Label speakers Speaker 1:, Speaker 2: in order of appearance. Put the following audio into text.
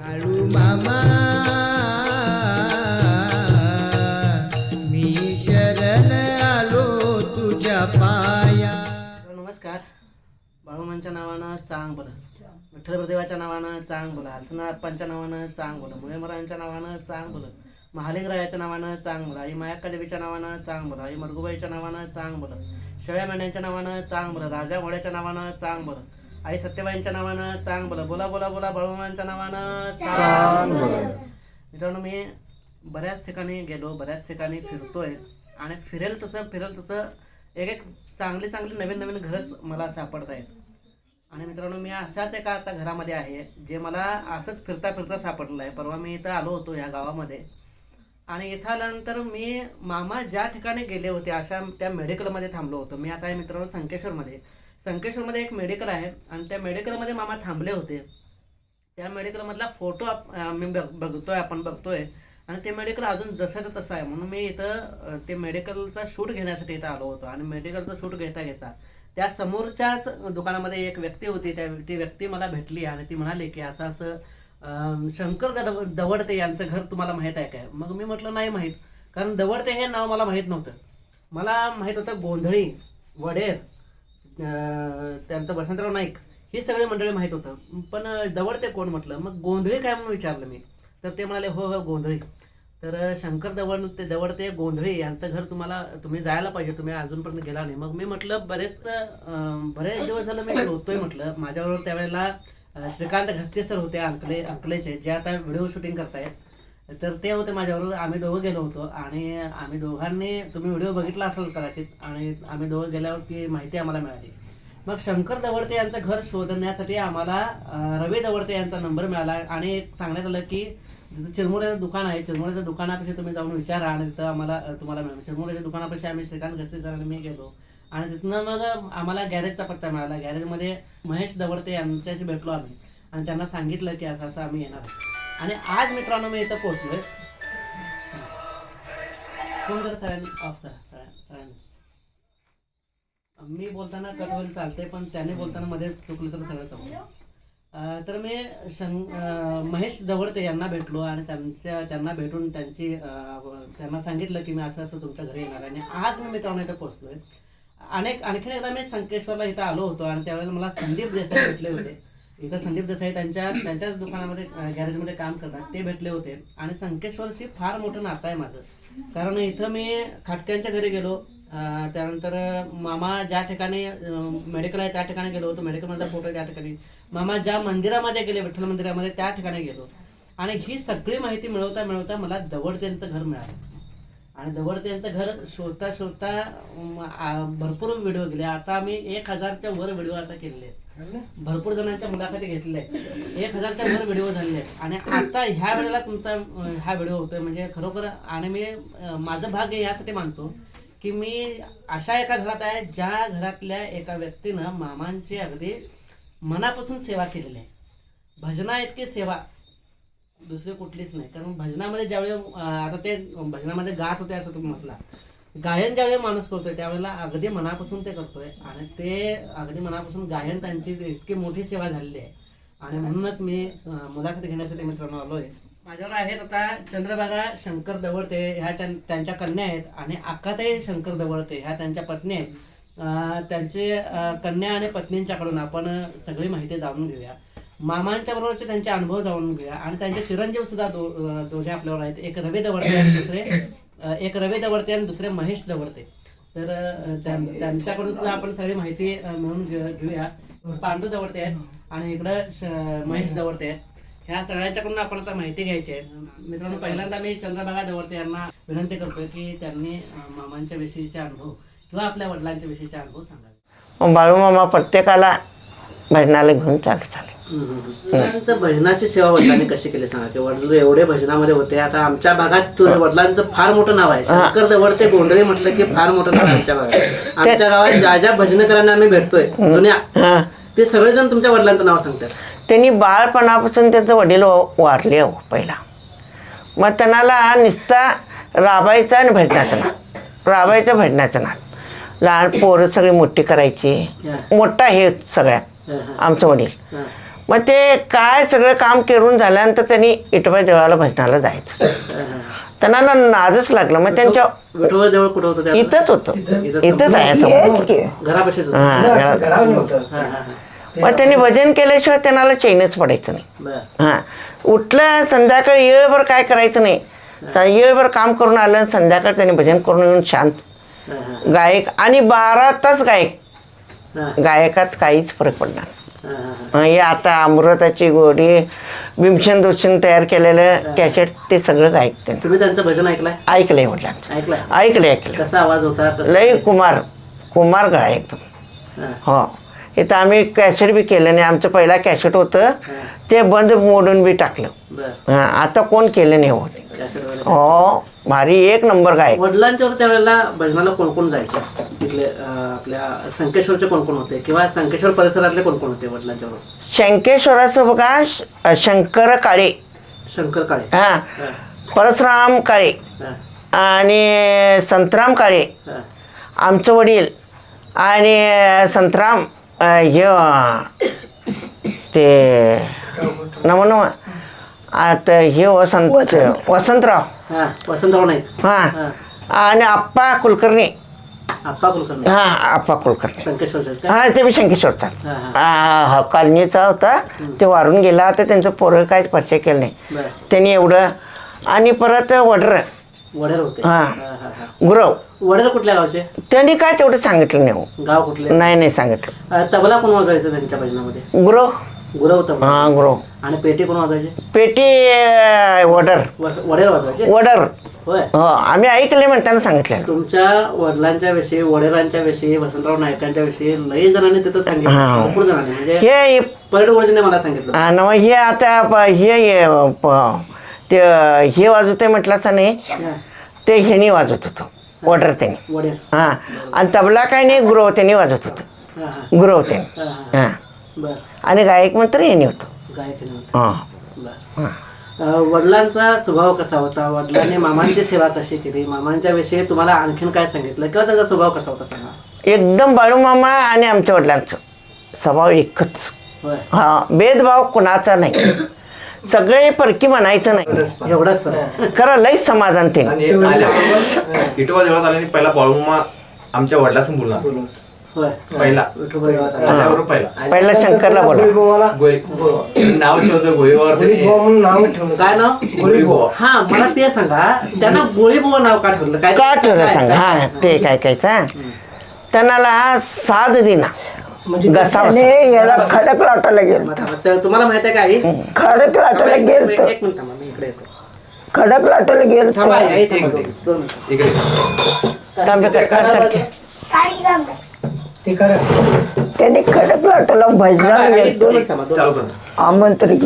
Speaker 1: मामा मी शरण आलो तुझ्या पाया.
Speaker 2: नमस्कार. बाळूमांच्या नावानं चांग बोला. विठ्ठल प्रदेवाच्या नावानं चांग बोला. हलसनाप्पांच्या नावानं चांग बोला. मुळेमरांच्या नावानं चांग बोला. महालिंगरायाच्या नावानं चांग बोला. आई मायाक्का देवीच्या नावानं चांग बोला. आई मरगुबाईच्या नावानं चांग बोला. शेळ्या मेंढ्यांच्या नावानं चांग बोला. राजा घोड्याच्या नावानं चांग बोला. आई सत्यबाईंच्या नावानं चांग बोला बोला बोला बोला बाळूमांच्या नावानं चांग बोला. मित्रांनो मी बऱ्याच ठिकाणी गेलो बऱ्याच ठिकाणी फिरतोय. आणि फिरेल तसं फिरेल तसं एक एक चांगली चांगली नवीन नवीन घरच मला सापडत आहेत. आणि मित्रांनो मी अशाच एका आता घरामध्ये आहे जे मला असंच फिरता फिरता सापडलं आहे. परवा मी इथं आलो होतो या गावामध्ये. आणि इथं आल्यानंतर मी मामा ज्या ठिकाणी गेले होते अशा त्या मेडिकलमध्ये थांबलो होतो. मी आता आहे मित्रांनो संकेश्वरमध्ये. संकेश्वरमध्ये एक मेडिकल आहे आणि त्या मेडिकलमध्ये मामा थांबले होते. त्या मेडिकलमधला फोटो आप- मी बघतोय आपण बघतोय. आणि ते मेडिकल अजून जसंच तसं आहे. म्हणून मी इथं ते मेडिकलचा शूट घेण्यासाठी इथं आलो होतो. आणि मेडिकलचा शूट घेता घेता त्या समोरच्याच दुकानामध्ये एक व्यक्ती होती. त्या ती व्यक्ती मला भेटली आणि ती म्हणाली की असं असं शंकर दव- दवडते यांचं घर तुम्हाला माहीत आहे काय? मग मी म्हटलं नाही माहीत. कारण दवडते हे नाव मला माहीत नव्हतं. मला माहीत होतं गोंधळी वडेर त्यानंतर वसंतराव नाईक ही सगळे मंडळी माहीत होतं. पण जवळ दवडते कोण म्हटलं? मग गोंधळी काय म्हणून विचारलं मी? तर ते म्हणाले हो हो गोंधळी. तर शंकर दवड ते दवडते गोंधळे यांचं घर तुम्हाला तुम्ही जायला पाहिजे. तुम्ही अजूनपर्यंत गेला नाही. मग मी म्हटलं बरेच बरेच दिवस झालं मी होतोय म्हटलं. माझ्याबरोबर त्यावेळेला श्रीकांत घस्ते सर होते अंकले अंकलेचे जे आता व्हिडिओ शूटिंग करतायत. तर ते होते माझ्याबरोबर. आम्ही दोघं गेलो होतो आणि आम्ही दोघांनी तुम्ही व्हिडिओ बघितला असेल कदाचित आणि आम्ही दोघं गेल्यावर ती माहिती आम्हाला मिळाली. मग शंकर दवडते यांचं घर शोधण्यासाठी आम्हाला रवी दवडते यांचा नंबर मिळाला आणि एक सांगण्यात आलं की तिथं चिरमुऱ्याचं दुकान आहे चिरमुऱ्याच्या दुकानापेक्षा तुम्ही जाऊन विचारा आणि तिथं आम्हाला तुम्हाला मिळेल. चिरमुऱ्याच्या दुकानापेक्षा आम्ही श्रीकांत घरचे आणि मी गेलो. आणि तिथनं मग आम्हाला गॅरेजचा पत्ता मिळाला. गॅरेजमध्ये महेश दवडते यांच्याशी भेटलो आम्ही. आणि त्यांना सांगितलं की असं असं आम्ही येणार आहे. आणि आज मित्रांनो मी इथं पोहोचलोय. फोन करा सगळ्यांनी ऑफ करा सगळ्यांनी मी बोलताना कट होईल चालते पण त्याने बोलताना मध्ये चुकलं तर सगळं चालू तर मी शं महेश दवडते यांना भेटलो आणि त्यांच्या त्यांना भेटून त्यांची त्यांना सांगितलं की मी असं असं तुमच्या घरी येणार आहे. आणि आज मी मित्रांनो इथं पोहोचलोय. अनेक आणखीन एकदा मी संकेश्वरला इथं आलो होतो आणि त्यावेळेला मला संदीप देसाई भेटले होते. इथं संदीप देसाई त्यांच्या त्यांच्याच दुकानामध्ये गॅरेजमध्ये काम करतात. ते भेटले होते. आणि संकेश्वरशी फार मोठं नातं आहे माझं. कारण इथं मी खाटक्यांच्या घरी गेलो. त्यानंतर मामा ज्या ठिकाणी मेडिकल आहे त्या ठिकाणी गेलो होतो. मेडिकलमधला फोटो त्या ठिकाणी. मामा ज्या मंदिरामध्ये गेले विठ्ठल मंदिरामध्ये त्या ठिकाणी गेलो. आणि ही सगळी माहिती मिळवता मिळवता मला दवड त्यांचं घर मिळालं. आणि दवडते यांचं घर शोधता शोधता भरपूर व्हिडिओ गेले आता आम्ही एक हजारच्या वर व्हिडिओ आता केलेले आहेत. भरपूर जणांच्या मुलाखती घेतल्या आहेत. एक हजारच्या वर व्हिडिओ आहेत. आणि आता ह्या वेळेला तुमचा हा व्हिडिओ होतोय. म्हणजे खरोखर आणि मी माझं भाग्य यासाठी मानतो की मी अशा एका घरात आहे ज्या घरातल्या एका व्यक्तीनं मामांची अगदी मनापासून सेवा केलेली आहे. भजना इतकी सेवा दुसरी कुठलीच नाही. कारण भजनामध्ये ज्यावेळी आता ते भजनामध्ये गात होते असं तुम्ही म्हटला. गायन ज्यावेळी माणूस करतोय त्यावेळेला अगदी मनापासून ते करतोय. आणि ते अगदी मनापासून गायन त्यांची इतकी मोठी सेवा झालेली आहे. आणि म्हणूनच मी मुलाखत घेण्यासाठी मित्रांनो आलोय. माझ्यावर आहेत आता चंद्रभागा शंकर दवळते ह्या त्यांच्या कन्या आहेत. आणि अक्काताई शंकर दवळते ह्या त्यांच्या पत्नी आहेत. त्यांचे कन्या आणि पत्नींच्याकडून आपण सगळी माहिती जाणून घेऊया. मामांच्या बरोबरचे त्यांचे अनुभव जाणून घेऊया. आणि त्यांचे चिरंजीव सुद्धा दो दोघे आपल्यावर आहेत. एक रवी दवडते आणि दुसरे एक रवी दवडते आणि दुसरे महेश दवडते. तर त्यांच्याकडून सुद्धा आपण सगळी माहिती मिळून घेऊया. पांडू दवडते आहेत आणि इकडं महेश दवडते आहेत. ह्या सगळ्यांच्याकडून आपण आता माहिती घ्यायची आहे. मित्रांनो पहिल्यांदा मी चंद्रभागा दवडते यांना विनंती करतोय की त्यांनी मामांच्या विषयीचे अनुभव किंवा आपल्या वडिलांच्या विषयीचे अनुभव सांगावे.
Speaker 3: बाळूमामा प्रत्येकाला भजनाला घेऊन चालू चालू
Speaker 2: त्यांचं भजनाची सेवा वडिलांनी कशी केली सांगा? की वडील एवढे भजनामध्ये होते. आता आमच्या भागात तु- वडिलांचं फार मोठं नाव आहे. शंकर दवडते गोंधळे म्हटलं की फार मोठं नाव आहे आमच्या भागात. आमच्या गावात ज्या ज्या भजनकरांना आम्ही भेटतोय जुन्या ते सगळेजण तुमच्या वडिलांचं नाव सांगतात.
Speaker 3: त्यांनी बाळपणापासून त्यांचं वडील वारले हो पहिला. मग त्यांना निस्ता राबायचा आणि भजनाचं नाद. राबायचं भजनाचं नाद. लहान पोरं सगळी मोठी करायची. मोठा हे सगळ्यात. आमचं वडील. मग ते काय सगळं काम करून झाल्यानंतर त्यांनी इटोबा देवळाला भजनाला जायचं.
Speaker 2: हा, हा.
Speaker 3: त्यांना ना नादच लागलं. मग त्यांच्या
Speaker 2: विठोबा देवळ कुठं होतं ते आपलं?
Speaker 3: इथंच होतं.
Speaker 2: इथंच
Speaker 3: इथंच आहे समोर.
Speaker 2: घरापाशीच होतं.
Speaker 3: हां घरात.
Speaker 2: हा, हा, हा.
Speaker 3: मग त्यांनी भजन केल्याशिवाय त्यांना चैनच पडायचं नाही.
Speaker 2: बरं.
Speaker 3: हां. उठलं संध्याकाळी येळभर काय करायचं नाही. स- येळभर काम करून आलं आणि संध्याकाळी त्यांनी भजन करून येऊन शांत.
Speaker 2: हा, हा,
Speaker 3: गायक आणि बारा तास गायक.
Speaker 2: हा,
Speaker 3: गायकात काहीच फरक पडणार
Speaker 2: हा, हा, हा.
Speaker 3: हे आता अमृताची गोडी भीमसेन दोषीन तयार केलेलं कॅसेट ते सगळं गायक त्यांनी
Speaker 2: तुम्ही त्यांचं भजन ऐकलंय?
Speaker 3: ऐकलंय वडिलांचं
Speaker 2: ऐकलंय?
Speaker 3: ऐकलं ऐकलं
Speaker 2: कसा आवाज होता? कसं
Speaker 3: लय कुमार कुमार गळा एकदम.
Speaker 2: हा,
Speaker 3: हो. इथं आम्ही कॅसेट बी केलं नाही. आमचं पहिला कॅसेट होतं. ते बंद मोडून बी टाकलं. हां आता कोण केलं नाही होत.
Speaker 2: वगैरे
Speaker 3: हो भारी एक नंबर गायक.
Speaker 2: वडिलांच्यावर त्यावेळेला भजनाला कोण कोण जायचे? तिथले आपल्या संकेश्वरचे कोण कोण होते? किंवा संकेश्वर परिसरातले कोण कोण होते वडिलांच्यावर?
Speaker 3: शंकेश्वराचं बघा शंकर काळे.
Speaker 2: शंकर काळे.
Speaker 3: हां.
Speaker 2: हा,
Speaker 3: परशुराम काळे.
Speaker 2: हा,
Speaker 3: आणि संतराम काळे.
Speaker 2: हा.
Speaker 3: आमचं वडील. आणि संतराम हे ते नव नव आता हे वसंत वसंतराव.
Speaker 2: हा वसंतराव नाईक.
Speaker 3: हां. आणि आप्पा कुलकर्णी.
Speaker 2: आप्पा कुलकर्णी.
Speaker 3: हां आप्पा कुलकर्णी.
Speaker 2: का?
Speaker 3: हां ते बी शंकेश्वरचाच
Speaker 2: हा, हा.
Speaker 3: हा हा कॉलनीचा होता. ते वारून गेला आता त्यांचं पोरं काहीच परिचय केलं नाही. त्यांनी एवढं आणि परत वडर.
Speaker 2: वडेर होते.
Speaker 3: हा.
Speaker 2: हा, हा, हा.
Speaker 3: गुरव.
Speaker 2: वडेर कुठल्या गावचे?
Speaker 3: त्यांनी काय तेवढं सांगितलं नाही हो.
Speaker 2: गाव कुठले?
Speaker 3: नाही नाही सांगितलं.
Speaker 2: तबला कोण वाजवायचं त्यांच्या भजनामध्ये?
Speaker 3: गुरव.
Speaker 2: गुरव
Speaker 3: हां
Speaker 2: आणि पेटी कोण वाजवायचे?
Speaker 3: पेटी वडर.
Speaker 2: व- वाजवायचे? होय.
Speaker 3: हो आम्ही ऐकले म्हणताना सांगितलं
Speaker 2: तुमच्या वडिलांच्या विषयी वडिलांच्या विषयी वसंतराव नायकांच्या विषयी लई जणांनी तिथं सांगितलं.
Speaker 3: हा.
Speaker 2: भरपूर जणांनी. म्हणजे
Speaker 3: हे
Speaker 2: पर्यटक गुरुजीने मला सांगितलं.
Speaker 3: हा, हे आता प- हे हे, प- ते हे वाजवते म्हटलं नाही?
Speaker 2: हा.
Speaker 3: ते ह्यानी वाजवत होतं. वडर त्यांनी. हां. आणि तबला काय नाही गुरव त्यांनी वाजवत होतं.
Speaker 2: हा हा.
Speaker 3: गुरव त्यांनी हां. आणि गायक मंत्र यांनी होतं
Speaker 2: गायक
Speaker 3: हां
Speaker 2: वडिलांचा स्वभाव कसा होता वडिलांनी मामांची सेवा कशी केली मामांच्या विषयी तुम्हाला आणखीन काय सांगितलं किंवा त्यांचा स्वभाव कसा होता सांगा
Speaker 3: एकदम बाळूमामा आणि आमच्या वडिलांचं स्वभाव एकच
Speaker 2: होय
Speaker 3: हा भेदभाव कुणाचा नाही सगळे परकी म्हणायचं नाही
Speaker 2: एवढाच फरक
Speaker 3: खरं लईच समाधान ते
Speaker 4: पहिला बाळूमा आमच्या वडिलासमोर पहिला. पहिला.
Speaker 3: पहिला शंकरला बोला.
Speaker 4: गोळी नाव ठेवतं त्यांनी
Speaker 2: काय नाव. हा मला ते सांगा. त्यांना गोळीबुवा नाव का ठेवलं? काय
Speaker 3: का ठेवलं
Speaker 2: काय-
Speaker 3: सांग?
Speaker 2: काय-
Speaker 3: हा ते काय कायचा त्यांना साध दिना. घसा
Speaker 5: आणि याला खडक लाटायला गेलो
Speaker 2: तर तुम्हाला माहीत आहे का आई?
Speaker 5: खडक लाटायला गेलतो.
Speaker 2: एक मिनिट थांबा मी इकडे येतो.
Speaker 5: खडक लाटायला गेलतो.
Speaker 2: थांबा आई, थांबा दोन दोन मिनिटं.
Speaker 4: इकडे.
Speaker 3: तांबे कर, कर, कर, कर.
Speaker 5: त्यांनी खडक भजनाला गेलतो
Speaker 4: चालू कर
Speaker 5: आमंत्रित.